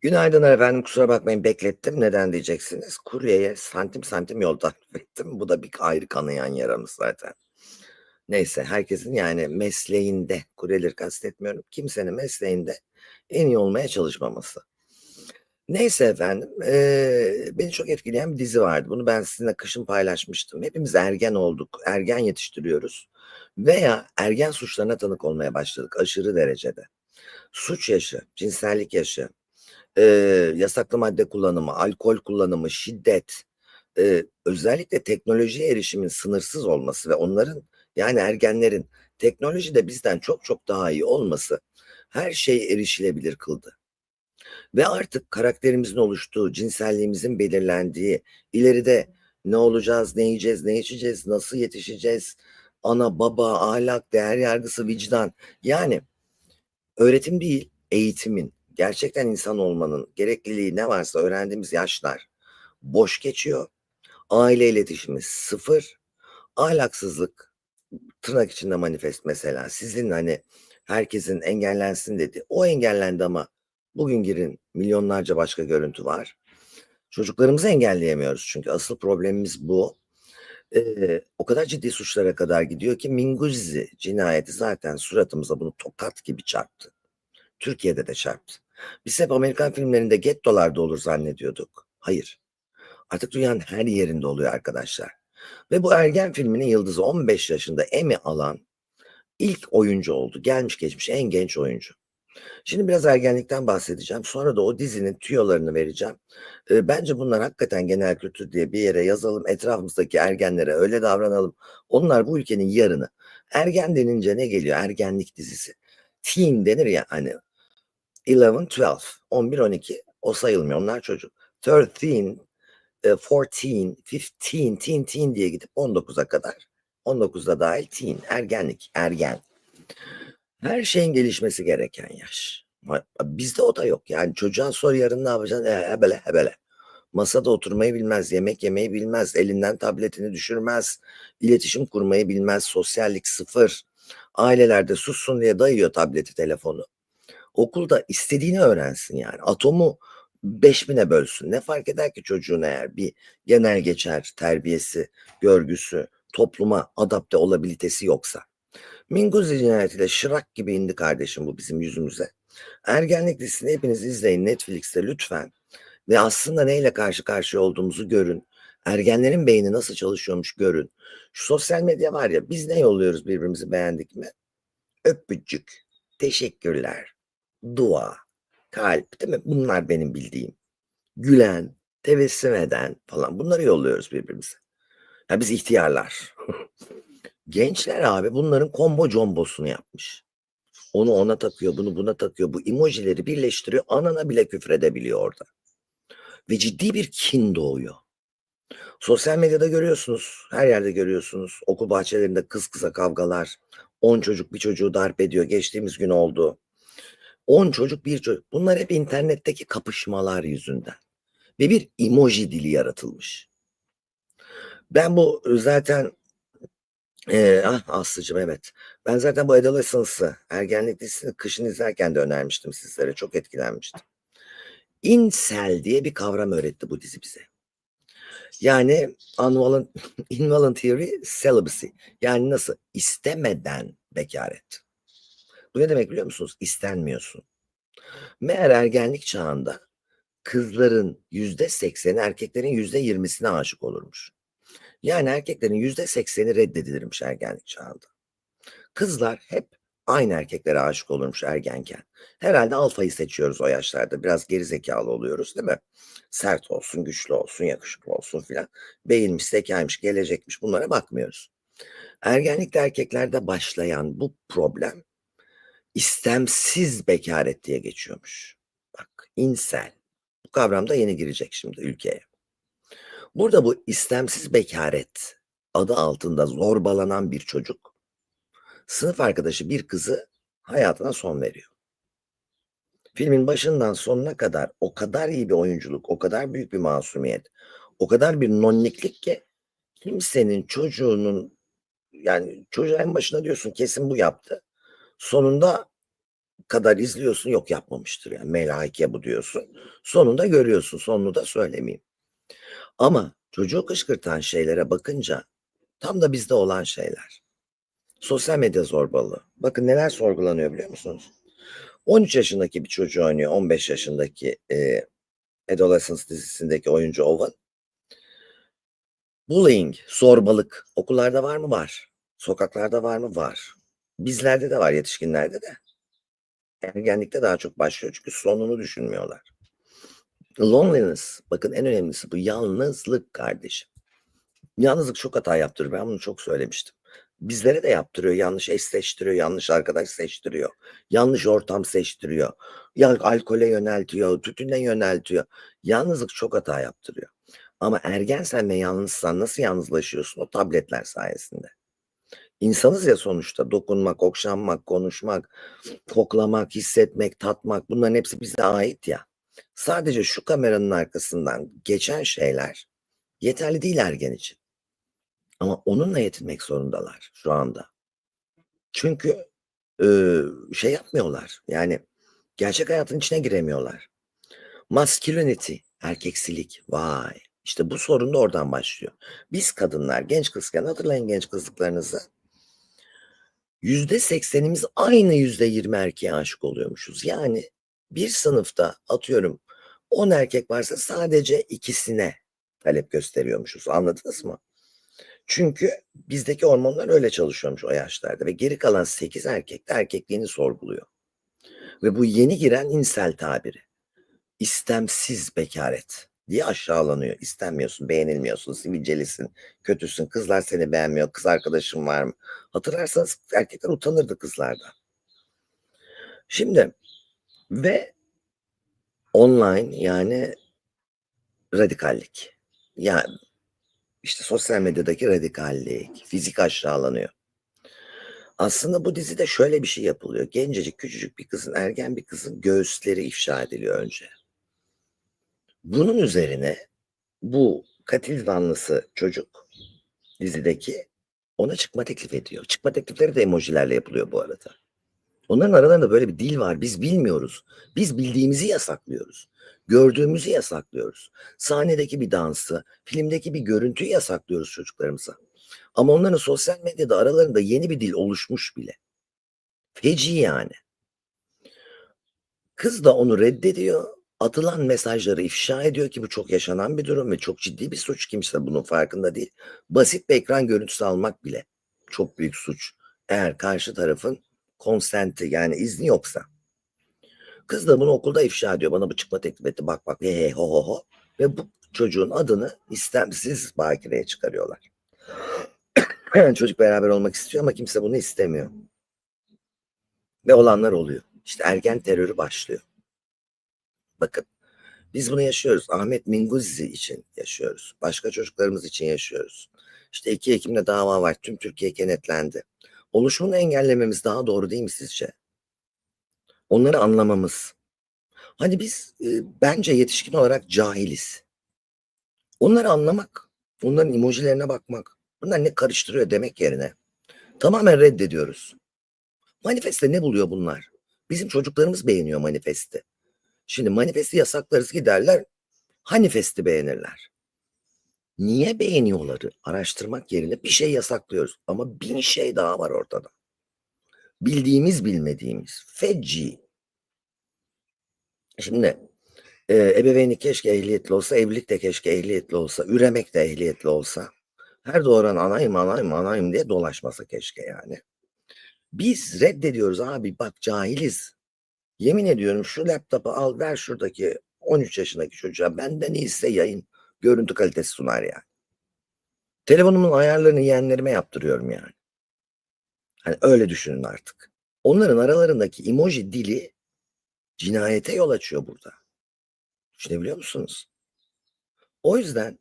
Günaydınlar efendim. Kusura bakmayın beklettim. Neden diyeceksiniz? Kuryeye santim santim yol tarif ettim. Bu da bir ayrı kanayan yaramız zaten. Neyse herkesin yani mesleğinde, kuryeleri kastetmiyorum. Kimsenin mesleğinde en iyi olmaya çalışmaması. Neyse efendim, eee, beni çok etkileyen bir dizi vardı. Bunu ben sizinle kışın paylaşmıştım. Hepimiz ergen olduk, ergen yetiştiriyoruz veya ergen suçlarına tanık olmaya başladık aşırı derecede. Suç yaşı, cinsellik yaşı, eee, yasaklı madde kullanımı, alkol kullanımı, şiddet, eee, özellikle teknolojiye erişimin sınırsız olması ve onların yani ergenlerin teknolojide bizden çok çok daha iyi olması her şey erişilebilir kıldı. Ve artık karakterimizin oluştuğu, cinselliğimizin belirlendiği, ileride ne olacağız, ne yiyeceğiz, ne içeceğiz, nasıl yetişeceğiz, ana, baba, ahlak, değer yargısı, vicdan. Yani öğretim değil, eğitimin, gerçekten insan olmanın gerekliliği ne varsa öğrendiğimiz yaşlar boş geçiyor. Aile iletişimi sıfır. Ahlaksızlık tırnak içinde manifest mesela. Sizin hani herkesin engellensin dedi. O engellendi ama bugün girin milyonlarca başka görüntü var. Çocuklarımızı engelleyemiyoruz çünkü asıl problemimiz bu. Eee, o kadar ciddi suçlara kadar gidiyor ki Minguzzi cinayeti zaten suratımıza bunu tokat gibi çarptı. Türkiye'de de çarptı. Biz hep Amerikan filmlerinde gettolarda olur zannediyorduk. Hayır. Artık dünyanın her yerinde oluyor arkadaşlar. Ve bu ergen filminin yıldızı 15 yaşında Emmy alan ilk oyuncu oldu. Gelmiş geçmiş en genç oyuncu. Şimdi biraz ergenlikten bahsedeceğim. Sonra da o dizinin tüyolarını vereceğim. Eee, bence bunlar hakikaten genel kültür diye bir yere yazalım. Etrafımızdaki ergenlere öyle davranalım. Onlar bu ülkenin yarını. Ergen denince ne geliyor? Ergenlik dizisi. Teen denir ya hani. 11, 12, 11, 12 o sayılmıyor. Onlar çocuk. 13, eee, 14, 15, teen, teen diye gidip 19'a kadar. 19'da dahil teen, ergenlik, ergen. Her şeyin gelişmesi gereken yaş. Bizde o da yok. Yani çocuğa sor yarın ne yapacaksın? Eee, hebele hebele. Masada oturmayı bilmez, yemek yemeyi bilmez, elinden tabletini düşürmez, iletişim kurmayı bilmez, sosyallik sıfır. Aileler de sussun diye dayıyor tableti, telefonu. Okulda istediğini öğrensin yani. Atomu 5000'e bölsün. Ne fark eder ki çocuğun eğer bir genel geçer terbiyesi, görgüsü, topluma adapte olabilitesi yoksa. Minguzzi cinayetiyle şırak gibi indi kardeşim bu bizim yüzümüze. Ergenlik dizisini hepiniz izleyin Netflix'te lütfen ve aslında neyle karşı karşıya olduğumuzu görün. Ergenlerin beyni nasıl çalışıyormuş görün. Şu sosyal medya var ya biz ne yolluyoruz birbirimizi beğendik mi? Öpücük, teşekkürler, dua, kalp değil mi? Bunlar benim bildiğim. Gülen, tebessüm eden falan bunları yolluyoruz birbirimize. Ya biz ihtiyarlar. Gençler abi bunların combo combosunu yapmış. Onu ona takıyor, bunu buna takıyor. Bu emojileri birleştiriyor. Anana bile küfredebiliyor orada. Ve ciddi bir kin doğuyor. Sosyal medyada görüyorsunuz, her yerde görüyorsunuz. Okul bahçelerinde kız kıza kavgalar. 10 çocuk bir çocuğu darp ediyor. Geçtiğimiz gün oldu. 10 çocuk bir çocuk. Bunlar hep internetteki kapışmalar yüzünden. Ve bir emoji dili yaratılmış. Ben bu zaten Eee, ah, Aslı'cığım evet. Ben zaten bu Adolescence'ı, ergenlik dizisini kışın izlerken de önermiştim sizlere. Çok etkilenmiştim. Incel diye bir kavram öğretti bu dizi bize. Yani involuntary celibacy. Yani nasıl? İstemeden bekaret. Bu ne demek biliyor musunuz? İstenmiyorsun. Meğer ergenlik çağında kızların %80'i erkeklerin %20'sine aşık olurmuş. Yani erkeklerin %80'i reddedilirmiş ergenlik çağında. Kızlar hep aynı erkeklere aşık olurmuş ergenken. Herhalde alfayı seçiyoruz o yaşlarda. Biraz geri zekalı oluyoruz değil mi? Sert olsun, güçlü olsun, yakışıklı olsun filan. Beyinmiş, zekaymış, gelecekmiş bunlara bakmıyoruz. Ergenlikte erkeklerde başlayan bu problem istemsiz bekaret diye geçiyormuş. Bak incel. Bu kavram da yeni girecek şimdi ülkeye. Burada bu istemsiz bekaret adı altında zorbalanan bir çocuk sınıf arkadaşı bir kızı hayatına son veriyor. Filmin başından sonuna kadar o kadar iyi bir oyunculuk, o kadar büyük bir masumiyet, o kadar bir nonniklik ki kimsenin çocuğunun yani çocuğa en başına diyorsun kesin bu yaptı. Sonunda kadar izliyorsun yok yapmamıştır yani melaike bu diyorsun. Sonunda görüyorsun sonunu da söylemeyeyim. Ama çocuğu kışkırtan şeylere bakınca tam da bizde olan şeyler. Sosyal medya zorbalığı. Bakın neler sorgulanıyor biliyor musunuz? 13 yaşındaki bir çocuğu oynuyor 15 yaşındaki e, Adolescence dizisindeki oyuncu Owen. Bullying, zorbalık okullarda var mı? Var. Sokaklarda var mı? Var. Bizlerde de var, yetişkinlerde de. Ergenlikte daha çok başlıyor çünkü sonunu düşünmüyorlar. Loneliness, bakın en önemlisi bu yalnızlık kardeşim. Yalnızlık çok hata yaptırıyor. Ben bunu çok söylemiştim. Bizlere de yaptırıyor. Yanlış eş seçtiriyor, yanlış arkadaş seçtiriyor. Yanlış ortam seçtiriyor. Ya alkole yöneltiyor, tütüne yöneltiyor. Yalnızlık çok hata yaptırıyor. Ama ergensen ve yalnızsan nasıl yalnızlaşıyorsun? O tabletler sayesinde. İnsanız ya sonuçta dokunmak, okşanmak, konuşmak, koklamak, hissetmek, tatmak bunların hepsi bize ait ya. Sadece şu kameranın arkasından geçen şeyler yeterli değil ergen için. Ama onunla yetinmek zorundalar şu anda. Çünkü e, şey yapmıyorlar. Yani gerçek hayatın içine giremiyorlar. Masculinity, erkeksilik. Vay. İşte bu sorun da oradan başlıyor. Biz kadınlar genç kızken hatırlayın genç kızlıklarınızı. Yüzde seksenimiz aynı yüzde yirmi erkeğe aşık oluyormuşuz. Yani bir sınıfta atıyorum 10 erkek varsa sadece ikisine talep gösteriyormuşuz. Anladınız mı? Çünkü bizdeki hormonlar öyle çalışıyormuş o yaşlarda ve geri kalan 8 erkek de erkekliğini sorguluyor. Ve bu yeni giren insel tabiri. İstemsiz bekaret diye aşağılanıyor. İstenmiyorsun, beğenilmiyorsun, sivilcelisin, kötüsün, kızlar seni beğenmiyor, kız arkadaşın var mı? Hatırlarsanız erkekler utanırdı kızlardan. Şimdi ve online yani radikallik. Yani işte sosyal medyadaki radikallik, fizik aşağılanıyor. Aslında bu dizide şöyle bir şey yapılıyor. Gencecik, küçücük bir kızın, ergen bir kızın göğüsleri ifşa ediliyor önce. Bunun üzerine bu katil zanlısı çocuk dizideki ona çıkma teklif ediyor. Çıkma teklifleri de emojilerle yapılıyor bu arada. Onların aralarında böyle bir dil var. Biz bilmiyoruz. Biz bildiğimizi yasaklıyoruz. Gördüğümüzü yasaklıyoruz. Sahnedeki bir dansı, filmdeki bir görüntüyü yasaklıyoruz çocuklarımıza. Ama onların sosyal medyada aralarında yeni bir dil oluşmuş bile. Feci yani. Kız da onu reddediyor. Atılan mesajları ifşa ediyor ki bu çok yaşanan bir durum ve çok ciddi bir suç. Kimse bunun farkında değil. Basit bir ekran görüntüsü almak bile çok büyük suç. Eğer karşı tarafın konsenti yani izni yoksa. Kız da bunu okulda ifşa ediyor. Bana bu çıkma teklif etti. Bak bak he he ho ho ho. Ve bu çocuğun adını istemsiz bakireye çıkarıyorlar. Çocuk beraber olmak istiyor ama kimse bunu istemiyor. Ve olanlar oluyor. İşte ergen terörü başlıyor. Bakın biz bunu yaşıyoruz. Ahmet Minguzzi için yaşıyoruz. Başka çocuklarımız için yaşıyoruz. İşte 2 Ekim'de dava var. Tüm Türkiye kenetlendi. Oluşumunu engellememiz daha doğru değil mi sizce? Onları anlamamız. Hani biz e, bence yetişkin olarak cahiliz. Onları anlamak, onların emojilerine bakmak, bunlar ne karıştırıyor demek yerine tamamen reddediyoruz. Manifeste ne buluyor bunlar? Bizim çocuklarımız beğeniyor manifesti. Şimdi manifesti yasaklarız giderler, hanifesti beğenirler. Niye beğeniyorları araştırmak yerine bir şey yasaklıyoruz. Ama bin şey daha var ortada. Bildiğimiz bilmediğimiz. Feci. Şimdi e, ebeveynlik keşke ehliyetli olsa, evlilik de keşke ehliyetli olsa, üremek de ehliyetli olsa. Her doğuran anayım anayım anayım diye dolaşmasa keşke yani. Biz reddediyoruz abi bak cahiliz. Yemin ediyorum şu laptopu al ver şuradaki 13 yaşındaki çocuğa benden iyiyse yayın görüntü kalitesi sunar yani. Telefonumun ayarlarını yeğenlerime yaptırıyorum yani. Hani öyle düşünün artık. Onların aralarındaki emoji dili cinayete yol açıyor burada. Düşünebiliyor musunuz? O yüzden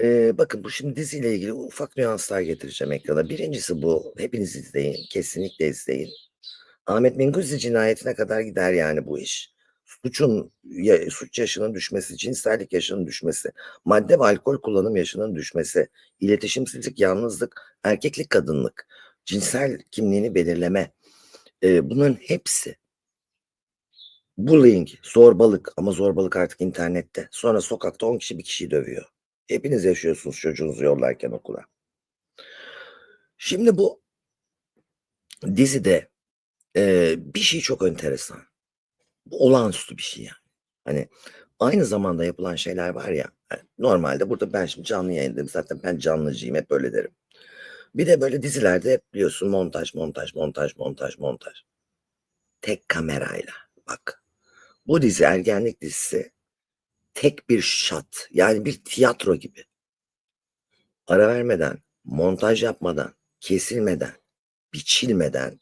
e, bakın bu şimdi diziyle ilgili ufak nüanslar getireceğim ekrana. Birincisi bu. Hepiniz izleyin. Kesinlikle izleyin. Ahmet Minguzzi cinayetine kadar gider yani bu iş. Suçun, ya, suç yaşının düşmesi, cinsellik yaşının düşmesi, madde ve alkol kullanım yaşının düşmesi, iletişimsizlik, yalnızlık, erkeklik, kadınlık, cinsel kimliğini belirleme. E, bunların hepsi Bullying, zorbalık ama zorbalık artık internette. Sonra sokakta 10 kişi bir kişiyi dövüyor. Hepiniz yaşıyorsunuz çocuğunuzu yollarken okula. Şimdi bu dizide e, bir şey çok enteresan. Bu olağanüstü bir şey yani. Hani aynı zamanda yapılan şeyler var ya. hani normalde burada ben şimdi canlı yayındayım. Zaten ben canlıcıyım hep öyle derim. Bir de böyle dizilerde hep biliyorsun montaj, montaj, montaj, montaj, montaj. Tek kamerayla bak. Bu dizi ergenlik dizisi tek bir shot yani bir tiyatro gibi. Ara vermeden, montaj yapmadan, kesilmeden, biçilmeden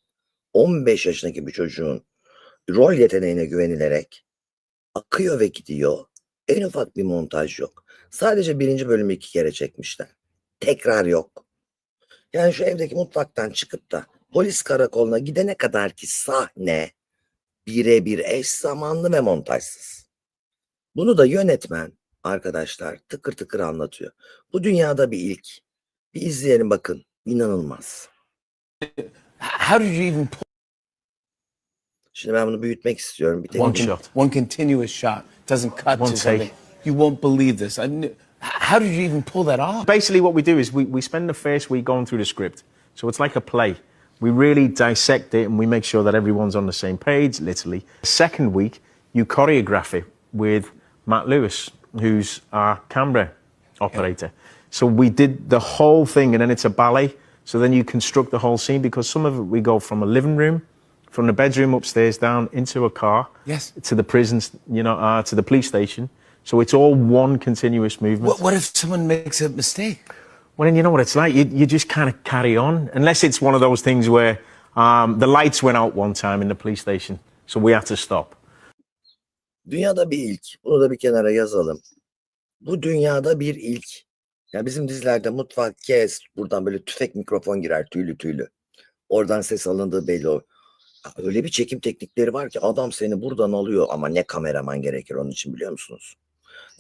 15 yaşındaki bir çocuğun rol yeteneğine güvenilerek akıyor ve gidiyor. En ufak bir montaj yok. Sadece birinci bölümü iki kere çekmişler. Tekrar yok. Yani şu evdeki mutfaktan çıkıp da polis karakoluna gidene kadar ki sahne birebir eş zamanlı ve montajsız. Bunu da yönetmen arkadaşlar tıkır tıkır anlatıyor. Bu dünyada bir ilk. Bir izleyelim bakın. İnanılmaz. How did you even Şimdi ben bunu büyütmek istiyorum. Bir tek one shot, one continuous shot? Doesn't cut One to take. something. You won't believe this. I knew, how did you even pull that off? Basically, what we do is we, we spend the first week going through the script. So it's like a play. We really dissect it and we make sure that everyone's on the same page, literally. The second week, you choreograph it with Matt Lewis, who's our camera operator. So we did the whole thing and then it's a ballet. So then you construct the whole scene because some of it we go from a living room, from the bedroom upstairs down into a car. Yes. To the prisons, you know, uh, to the police station. So it's all one continuous movement. What, what if someone makes a mistake? Well, then you know what it's like. You, you just kind of carry on, unless it's one of those things where um, the lights went out one time in the police station, so we had to stop. Dünyada bir ilk. Bunu da bir kenara yazalım. Bu dünyada bir ilk. Ya bizim dizilerde mutfak kes, buradan böyle tüfek mikrofon girer tüylü tüylü. Oradan ses alındığı belli o. Öyle bir çekim teknikleri var ki adam seni buradan alıyor ama ne kameraman gerekir onun için biliyor musunuz?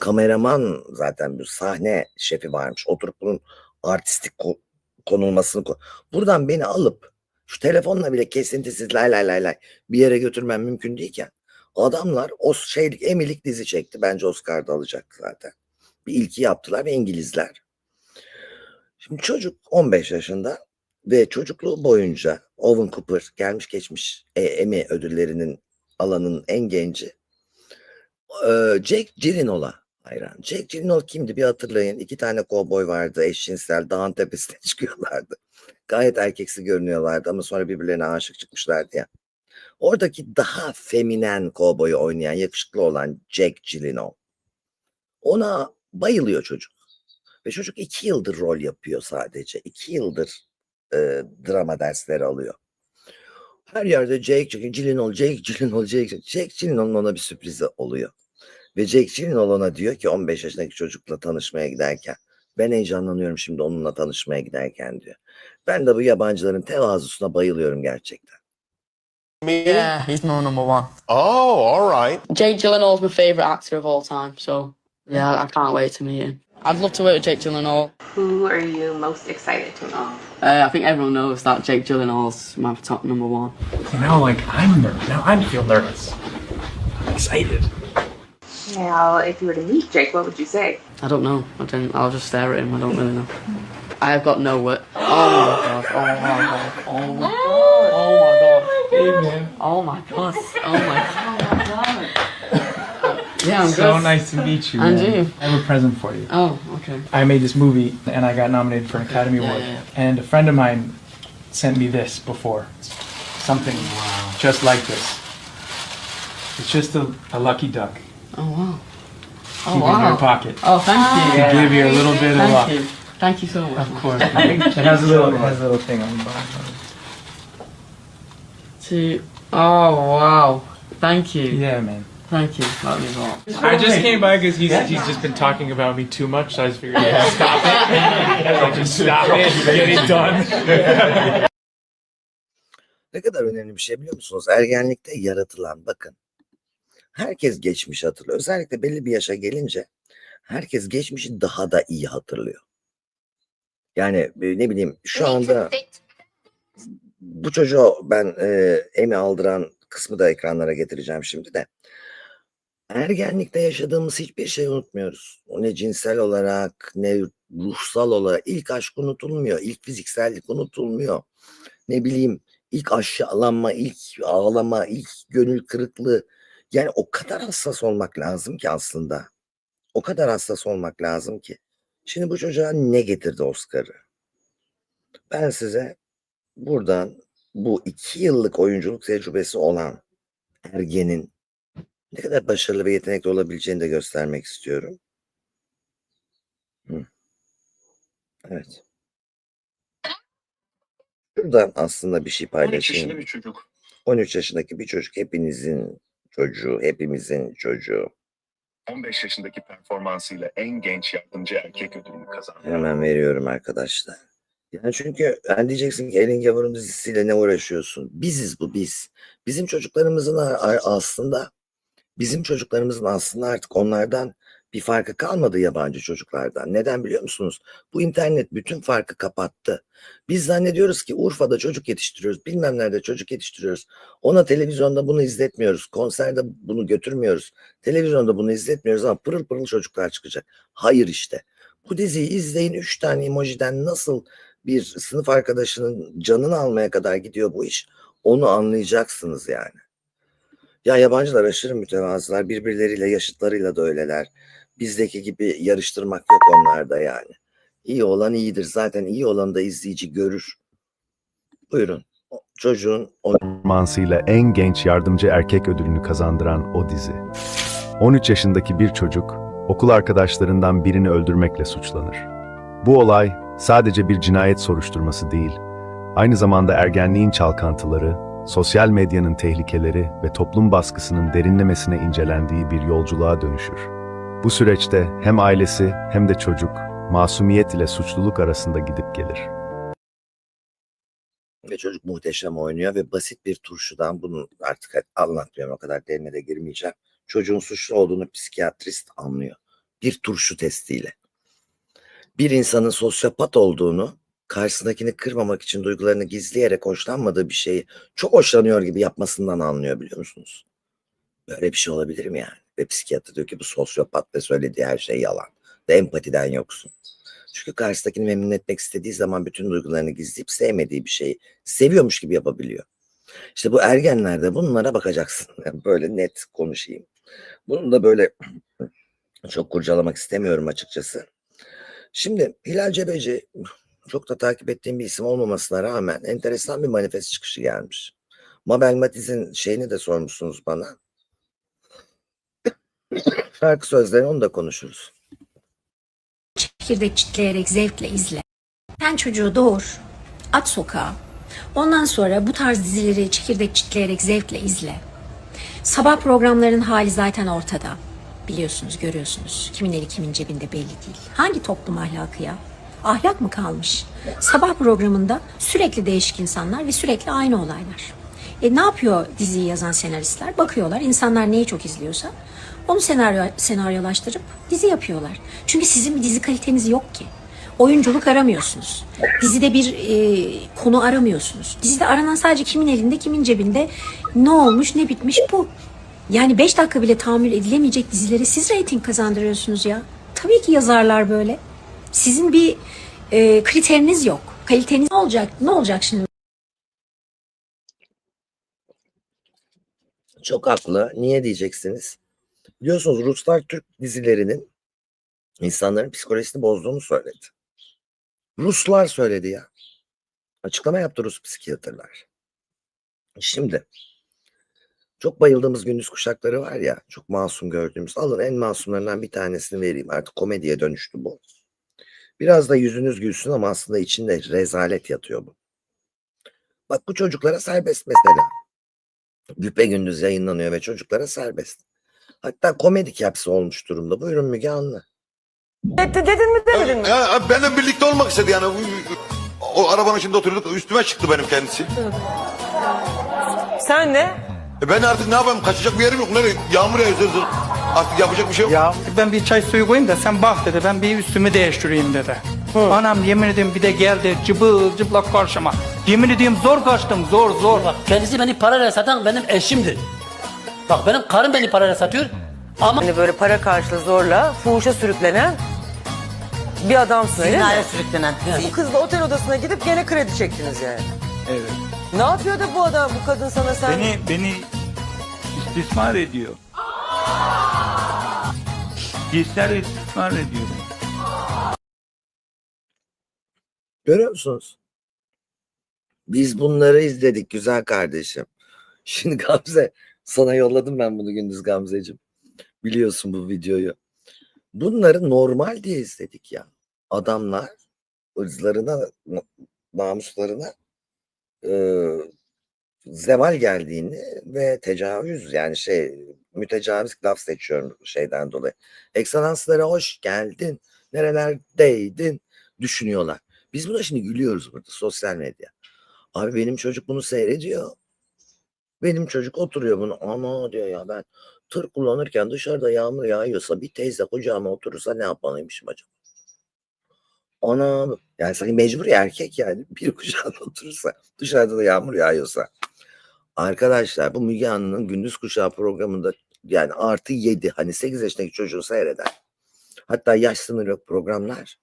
Kameraman zaten bir sahne şefi varmış. Oturup bunun artistik ko- konulmasını ko- buradan beni alıp şu telefonla bile kesintisiz lay lay lay lay bir yere götürmem mümkün değilken adamlar o şeylik emilik dizi çekti. Bence Oscar'da alacak zaten. Bir ilki yaptılar İngilizler. Şimdi çocuk 15 yaşında ve çocukluğu boyunca Owen Cooper gelmiş geçmiş e, Emmy ödüllerinin alanın en genci. Ee, Jake Gyllenhaal'a hayran. Jake Gyllenhaal kimdi bir hatırlayın. İki tane kovboy vardı eşcinsel dağın tepesine çıkıyorlardı. Gayet erkeksi görünüyorlardı ama sonra birbirlerine aşık çıkmışlardı ya. Oradaki daha feminen kovboyu oynayan yakışıklı olan Jack Gyllenhaal. Ona bayılıyor çocuk. Ve çocuk iki yıldır rol yapıyor sadece. İki yıldır e, drama dersleri alıyor. Her yerde Jake Gyllenhaal, Jake Gyllenhaal, Jake, Jake Gyllenhaal'ın ona bir sürprizi oluyor. Ve Jake Gyllenhaal ona diyor ki 15 yaşındaki çocukla tanışmaya giderken ben heyecanlanıyorum şimdi onunla tanışmaya giderken diyor. Ben de bu yabancıların tevazusuna bayılıyorum gerçekten. Yeah, he's my number one. Oh, all right. Jake Gyllenhaal's my favourite actor of all time, so yeah, I can't wait to meet him. I'd love to work with Jake Gyllenhaal. Who are you most excited to know? Uh, I think everyone knows that Jake Gyllenhaal's my top number one. Now, like I'm nervous. Now I feel nervous. I'm excited. Now, if you were to meet Jake, what would you say? I don't know. I don't. I'll just stare at him. I don't really know. I have got no word. Oh my god. Oh my god. Oh my god. Oh my god. Oh my god. Oh my god. Yeah, So good. nice to meet you. And man. you. I have a present for you. Oh, okay. I made this movie and I got nominated for an Academy Yeah, Award. yeah. And a friend of mine sent me this before. Something just like this. It's just a, a lucky duck. Oh wow. Oh Keep it in your wow. pocket. Oh, thank you. To give you a little bit of luck. Thank you. Thank you so much. Of course. it has a little it has a little thing on the bottom. To oh wow. Thank you. Yeah, man. Thank you. That means a lot. I just came by because he's, he's just been talking about me too much, so I just figured I'd stop it. Just stop it, get it done. Ne kadar önemli bir şey biliyor musunuz? Ergenlikte yaratılan bakın. Herkes geçmişi hatırlıyor. Özellikle belli bir yaşa gelince herkes geçmişi daha da iyi hatırlıyor. Yani e, ne bileyim şu anda bu çocuğa ben e, Emmy aldıran kısmı da ekranlara getireceğim şimdi de. Ergenlikte yaşadığımız hiçbir şey unutmuyoruz. O ne cinsel olarak ne ruhsal olarak ilk aşk unutulmuyor. ilk fiziksellik unutulmuyor. Ne bileyim ilk aşağılanma, ilk ağlama, ilk gönül kırıklığı. Yani o kadar hassas olmak lazım ki aslında. O kadar hassas olmak lazım ki. Şimdi bu çocuğa ne getirdi Oscar'ı? Ben size buradan bu iki yıllık oyunculuk tecrübesi olan ergenin ne kadar başarılı ve yetenekli olabileceğini de göstermek istiyorum. Hı. Evet. Şuradan aslında bir şey 13 yaşında paylaşayım. bir çocuk. 13 yaşındaki bir çocuk hepinizin çocuğu, hepimizin çocuğu. 15 yaşındaki performansıyla en genç yardımcı erkek ödülünü kazandı. Hemen veriyorum arkadaşlar. Yani çünkü yani diyeceksin ki Elin Gavur'un dizisiyle ne uğraşıyorsun? Biziz bu biz. Bizim çocuklarımızın aslında bizim çocuklarımızın aslında artık onlardan bir farkı kalmadı yabancı çocuklardan. Neden biliyor musunuz? Bu internet bütün farkı kapattı. Biz zannediyoruz ki Urfa'da çocuk yetiştiriyoruz, bilmem nerede çocuk yetiştiriyoruz. Ona televizyonda bunu izletmiyoruz, konserde bunu götürmüyoruz. Televizyonda bunu izletmiyoruz ama pırıl pırıl çocuklar çıkacak. Hayır işte. Bu diziyi izleyin. Üç tane emojiden nasıl bir sınıf arkadaşının canını almaya kadar gidiyor bu iş. Onu anlayacaksınız yani. Ya yabancılar aşırı mütevazılar. Birbirleriyle yaşıtlarıyla da öyleler. Bizdeki gibi yarıştırmak yok onlarda yani. İyi olan iyidir. Zaten iyi olanı da izleyici görür. Buyurun. Çocuğun performansıyla en genç yardımcı erkek ödülünü kazandıran o dizi. 13 yaşındaki bir çocuk, okul arkadaşlarından birini öldürmekle suçlanır. Bu olay sadece bir cinayet soruşturması değil, aynı zamanda ergenliğin çalkantıları, sosyal medyanın tehlikeleri ve toplum baskısının derinlemesine incelendiği bir yolculuğa dönüşür. Bu süreçte hem ailesi hem de çocuk, masumiyet ile suçluluk arasında gidip gelir. ve çocuk muhteşem oynuyor ve basit bir turşudan bunu artık anlatmıyorum o kadar derine de girmeyeceğim. Çocuğun suçlu olduğunu psikiyatrist anlıyor. Bir turşu testiyle. Bir insanın sosyopat olduğunu karşısındakini kırmamak için duygularını gizleyerek hoşlanmadığı bir şeyi çok hoşlanıyor gibi yapmasından anlıyor biliyor musunuz? Böyle bir şey olabilir mi yani? Ve psikiyatr diyor ki bu sosyopat ve söylediği her şey yalan. Ve empatiden yoksun. Çünkü karşısındakini memnun etmek istediği zaman bütün duygularını gizleyip sevmediği bir şeyi seviyormuş gibi yapabiliyor. İşte bu ergenlerde bunlara bakacaksın. Böyle net konuşayım. Bunu da böyle çok kurcalamak istemiyorum açıkçası. Şimdi Hilal Cebeci çok da takip ettiğim bir isim olmamasına rağmen enteresan bir manifest çıkışı gelmiş. Mabel Matiz'in şeyini de sormuşsunuz bana. Şarkı sözlerini onu da konuşuruz. çekirdek çitleyerek zevkle izle. Sen çocuğu doğur, at sokağa. Ondan sonra bu tarz dizileri çekirdek çitleyerek zevkle izle. Sabah programlarının hali zaten ortada. Biliyorsunuz, görüyorsunuz. Kimin eli kimin cebinde belli değil. Hangi toplum ahlakı ya? Ahlak mı kalmış? Sabah programında sürekli değişik insanlar ve sürekli aynı olaylar. E ne yapıyor diziyi yazan senaristler? Bakıyorlar insanlar neyi çok izliyorsa onu senaryo, senaryolaştırıp dizi yapıyorlar. Çünkü sizin bir dizi kaliteniz yok ki. Oyunculuk aramıyorsunuz. Dizide bir e, konu aramıyorsunuz. Dizide aranan sadece kimin elinde, kimin cebinde, ne olmuş, ne bitmiş bu. Yani 5 dakika bile tahammül edilemeyecek dizilere siz reyting kazandırıyorsunuz ya. Tabii ki yazarlar böyle. Sizin bir e, kriteriniz yok. Kaliteniz ne olacak? Ne olacak şimdi? Çok haklı. Niye diyeceksiniz? Biliyorsunuz Ruslar Türk dizilerinin insanların psikolojisini bozduğunu söyledi. Ruslar söyledi ya. Açıklama yaptı Rus psikiyatrlar. Şimdi çok bayıldığımız gündüz kuşakları var ya çok masum gördüğümüz. Alın en masumlarından bir tanesini vereyim. Artık komediye dönüştü bu. Biraz da yüzünüz gülsün ama aslında içinde rezalet yatıyor bu. Bak bu çocuklara serbest mesela. Güpe gündüz yayınlanıyor ve çocuklara serbest. Hatta komedi kapsı olmuş durumda. Buyurun Müge Anlı. Ya benimle birlikte olmak istedi yani. O arabanın içinde oturduk üstüme çıktı benim kendisi. Sen ne? E ben artık ne yapayım kaçacak bir yerim yok. Nereye? Yağmur yağıyor zır zır. Artık yapacak bir şey yok. Ya ben bir çay suyu koyayım da sen bak dedi ben bir üstümü değiştireyim dedi. Anam yemin ediyorum bir de geldi cıbıl cıplak karşıma. Yemin ediyorum zor kaçtım zor zor. Kendisi beni parayla satan benim eşimdir. Bak benim karım beni parayla satıyor. Ama Hani böyle para karşılığı zorla fuhuşa sürüklenen bir adamsın öyle mi? sürüklenen. Bu kızla otel odasına gidip gene kredi çektiniz yani. Evet. Ne yapıyor da bu adam, bu kadın sana sen... Beni beni istismar ediyor. Cinsel istismar ediyor. Görüyor musunuz? Biz bunları izledik güzel kardeşim. Şimdi Gamze sana yolladım ben bunu gündüz Gamzeciğim. Biliyorsun bu videoyu. Bunları normal diye izledik ya. Adamlar ırzlarına, na- namuslarına eee, zeval geldiğini ve tecavüz yani şey mütecaviz laf seçiyorum şeyden dolayı. Ekselanslara hoş geldin, nerelerdeydin düşünüyorlar. Biz buna şimdi gülüyoruz burada sosyal medya. Abi benim çocuk bunu seyrediyor. Benim çocuk oturuyor bunu ama diyor ya ben tır kullanırken dışarıda yağmur yağıyorsa bir teyze kucağıma oturursa ne yapmalıymışım acaba? Ana yani sanki mecbur ya erkek yani bir kucağına oturursa dışarıda da yağmur yağıyorsa. Arkadaşlar bu Müge Anlı'nın gündüz kuşağı programında yani artı yedi hani 8 yaşındaki çocuğu seyreder. Hatta yaş sınırı yok programlar.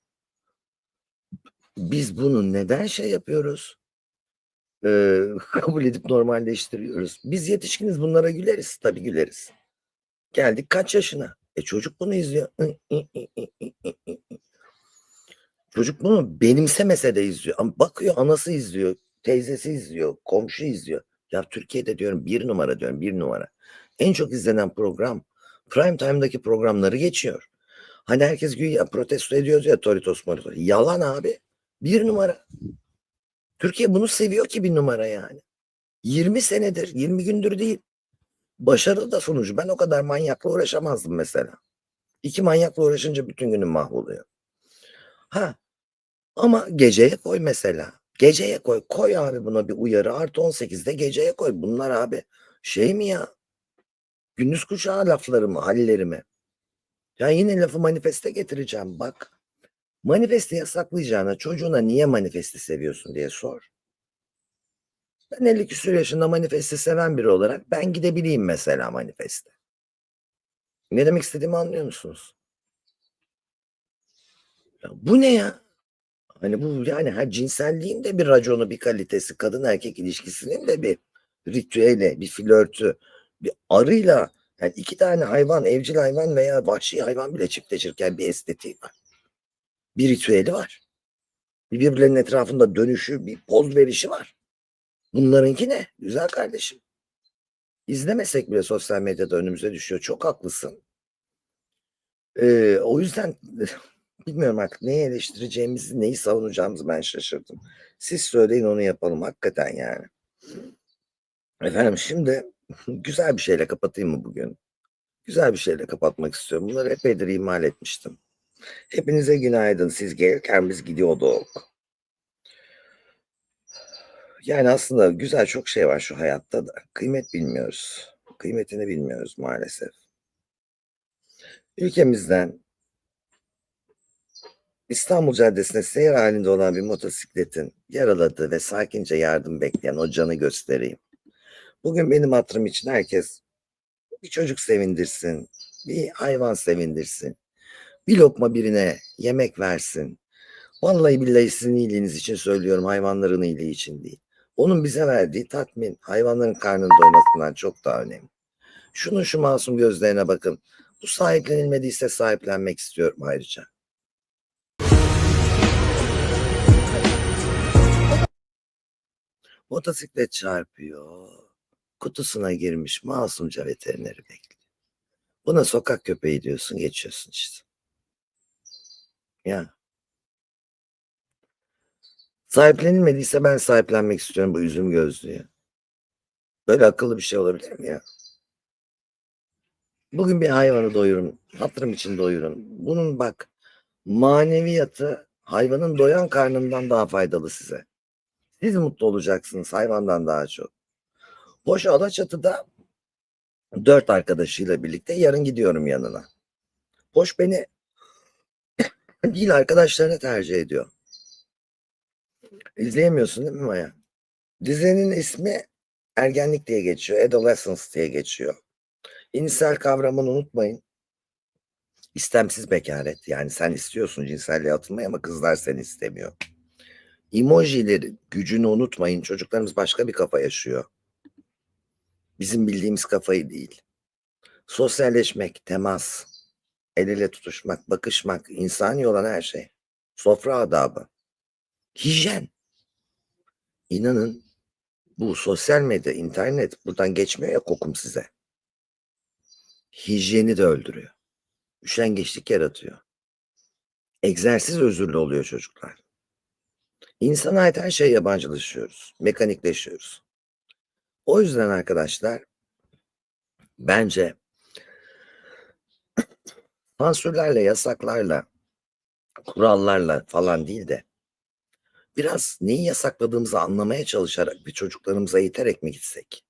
Biz bunu neden şey yapıyoruz? Ee, kabul edip normalleştiriyoruz. Biz yetişkiniz bunlara güleriz. Tabii güleriz. Geldik kaç yaşına? E çocuk bunu izliyor. Çocuk bunu benimsemese de izliyor. Ama bakıyor anası izliyor. Teyzesi izliyor. Komşu izliyor. Ya Türkiye'de diyorum bir numara diyorum bir numara. En çok izlenen program prime time'daki programları geçiyor. Hani herkes güya protesto ediyoruz ya Toritos Moritos. Yalan abi. Bir numara. Türkiye bunu seviyor ki bir numara yani. 20 senedir, 20 gündür değil. Başarılı da sonucu. Ben o kadar manyakla uğraşamazdım mesela. İki manyakla uğraşınca bütün günüm mahvoluyor. Ha ama geceye koy mesela. Geceye koy. Koy abi buna bir uyarı. Artı 18'de geceye koy. Bunlar abi şey mi ya? Gündüz kuşağı lafları mı? Halleri mi? Ya yine lafı manifeste getireceğim bak. Manifesti yasaklayacağına çocuğuna niye manifesti seviyorsun diye sor. Ben 50 küsur yaşında manifesti seven biri olarak ben gidebileyim mesela manifeste. Ne demek istediğimi anlıyor musunuz? Ya bu ne ya? Hani bu yani her cinselliğin de bir raconu, bir kalitesi, kadın erkek ilişkisinin de bir ritüeli, bir flörtü, bir arıyla yani iki tane hayvan, evcil hayvan veya vahşi hayvan bile çiftleşirken bir estetiği var. Bir ritüeli var. Bir birbirlerinin etrafında dönüşü, bir poz verişi var. Bunlarınki ne? Güzel kardeşim. İzlemesek bile sosyal medyada önümüze düşüyor. Çok haklısın. Ee, o yüzden bilmiyorum artık neyi eleştireceğimizi, neyi savunacağımızı ben şaşırdım. Siz söyleyin onu yapalım hakikaten yani. Efendim şimdi güzel bir şeyle kapatayım mı bugün? Güzel bir şeyle kapatmak istiyorum. Bunları epeydir ihmal etmiştim. Hepinize günaydın. Siz gelirken biz gidiyorduk. Yani aslında güzel çok şey var şu hayatta da. Kıymet bilmiyoruz. Kıymetini bilmiyoruz maalesef. Ülkemizden İstanbul Caddesi'nde seyir halinde olan bir motosikletin yaraladığı ve sakince yardım bekleyen o canı göstereyim. Bugün benim hatırım için herkes bir çocuk sevindirsin, bir hayvan sevindirsin, bir lokma birine yemek versin. Vallahi billahi sizin iyiliğiniz için söylüyorum, hayvanların iyiliği için değil. Onun bize verdiği tatmin, hayvanların karnının doymasından çok daha önemli. Şunun şu masum gözlerine bakın. Bu sahiplenilmediyse sahiplenmek istiyorum ayrıca. Motosiklet çarpıyor. Kutusuna girmiş masumca veterineri bekliyor. Buna sokak köpeği diyorsun geçiyorsun işte. Ya. Sahiplenilmediyse ben sahiplenmek istiyorum bu üzüm gözlüğü. Böyle akıllı bir şey olabilir mi ya? Bugün bir hayvanı doyurun. Hatırım için doyurun. Bunun bak maneviyatı hayvanın doyan karnından daha faydalı size. Siz mutlu olacaksınız hayvandan daha çok. Boş Alaçatı'da dört arkadaşıyla birlikte yarın gidiyorum yanına. Boş beni Değil arkadaşlarına tercih ediyor. İzleyemiyorsun değil mi Maya? Dizinin ismi ergenlik diye geçiyor. Adolescence diye geçiyor. İnsel kavramını unutmayın. İstemsiz bekaret. Yani sen istiyorsun cinselliğe atılmayı ama kızlar seni istemiyor. Emojilerin gücünü unutmayın. Çocuklarımız başka bir kafa yaşıyor. Bizim bildiğimiz kafayı değil. Sosyalleşmek, temas, el ele tutuşmak, bakışmak, insani olan her şey. Sofra adabı. Hijyen. İnanın bu sosyal medya, internet buradan geçmiyor ya kokum size. Hijyeni de öldürüyor. Üşengeçlik yaratıyor. Egzersiz özürlü oluyor çocuklar. İnsana ait her şeye yabancılaşıyoruz. Mekanikleşiyoruz. O yüzden arkadaşlar bence sansürlerle, yasaklarla, kurallarla falan değil de biraz neyi yasakladığımızı anlamaya çalışarak bir çocuklarımıza eğiterek mi gitsek?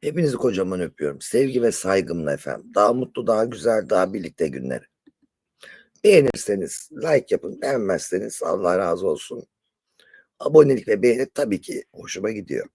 Hepinizi kocaman öpüyorum. Sevgi ve saygımla efendim. Daha mutlu, daha güzel, daha birlikte günleri. Beğenirseniz like yapın. Beğenmezseniz Allah razı olsun. Abonelik ve beğeni tabii ki hoşuma gidiyor.